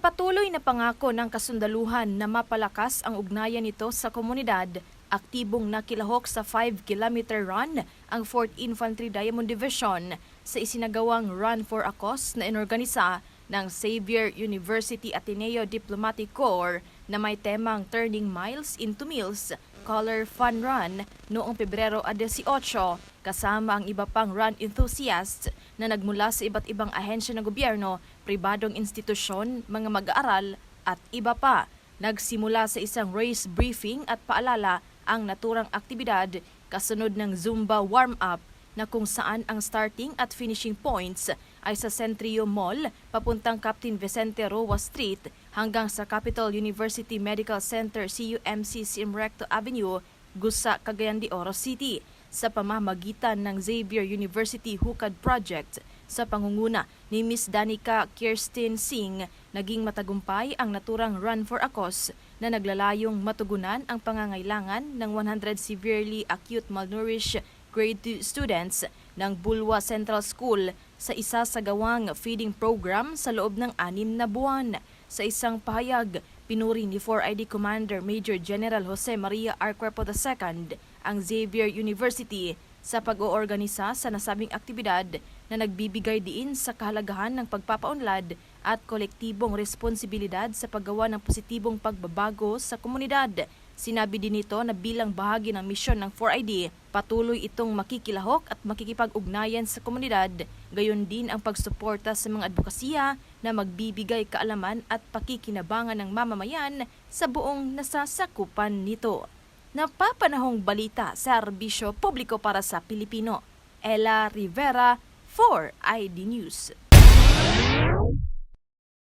patuloy na pangako ng kasundaluhan na mapalakas ang ugnayan nito sa komunidad, aktibong nakilahok sa 5-kilometer run ang 4th Infantry Diamond Division sa isinagawang Run for a Cause na inorganisa ng Xavier University Ateneo Diplomatic Corps na may temang Turning Miles into Meals Color Fun Run noong Pebrero 18 kasama ang iba pang run enthusiasts na nagmula sa iba't ibang ahensya ng gobyerno, pribadong institusyon, mga mag-aaral at iba pa. Nagsimula sa isang race briefing at paalala ang naturang aktibidad kasunod ng Zumba warm-up na kung saan ang starting at finishing points ay sa Centrio Mall papuntang Captain Vicente Roa Street hanggang sa Capital University Medical Center CUMC Simrecto Avenue, Gusa, Cagayan de Oro City sa pamamagitan ng Xavier University Hukad Project sa pangunguna ni Miss Danica Kirsten Singh, naging matagumpay ang naturang Run for a Cause na naglalayong matugunan ang pangangailangan ng 100 severely acute malnourished grade 2 students ng Bulwa Central School sa isa sa gawang feeding program sa loob ng anim na buwan. Sa isang pahayag, pinuri ni 4ID Commander Major General Jose Maria R. Cuerpo II ang Xavier University sa pag-oorganisa sa nasabing aktibidad na nagbibigay diin sa kahalagahan ng pagpapaunlad at kolektibong responsibilidad sa paggawa ng positibong pagbabago sa komunidad. Sinabi din nito na bilang bahagi ng misyon ng 4ID, patuloy itong makikilahok at makikipag-ugnayan sa komunidad, gayon din ang pagsuporta sa mga advokasya na magbibigay kaalaman at pakikinabangan ng mamamayan sa buong nasasakupan nito. Napapanahong balita sa serbisyo publiko para sa Pilipino. Ella Rivera, 4ID News.